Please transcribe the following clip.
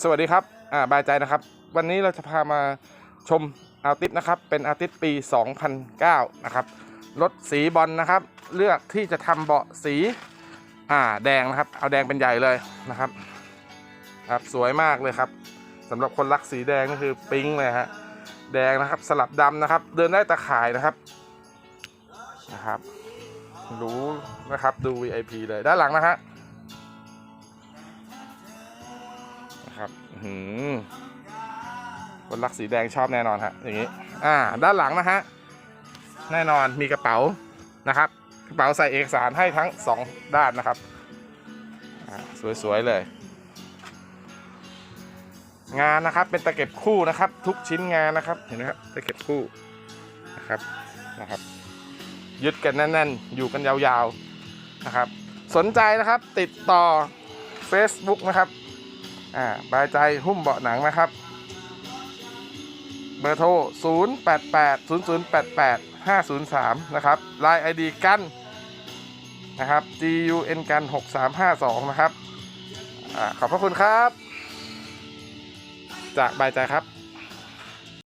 สวัสดีครับ อ่า บายใจนะครับ วันนี้เราจะพามาชมอาติสนะครับ เป็นอาติสปี 2009 นะครับ รถสีบอลนะครับ เลือกที่จะทำเบาะสี อ่า แดงนะครับ เอาแดงเป็นใหญ่เลยนะครับ ครับ สวยมากเลยครับสำหรับคนรักสีแดงก็คือปิ๊งเลยฮะ แดงนะครับ สลับดำนะครับ เดินได้ตะข่ายนะครับ นะครับ รู้นะครับ ดู VIP เลย ด้านหลังนะฮะ นะครับหือคนรักสีแดงชอบแน่นอนฮะอย่างนี้ อ่า ด้านหลังนะฮะแน่นอนมีกระเป๋านะครับ กระเป๋าใส่เอกสารให้ทั้งสองด้านนะครับสวยๆเลย งานนะครับเป็นตะเก็บคู่นะครับ ทุกชิ้นงานนะครับเห็นไหมครับตะเก็บคู่นะครับนะครับ ยึดกันแน่นๆ อยู่กันยาวๆนะครับ สนใจนะครับติดต่อ Facebook นะครับ อ่าบายใจหุ้มเบาะหนังนะครับ เบอร์โทร 0 8 8 0 0 8 8 5 0 3 นะครับไลน์ ID กันนะครับ GUN กัน 6352 นะครับอ่าขอบพระคุณครับ จากบายใจครับ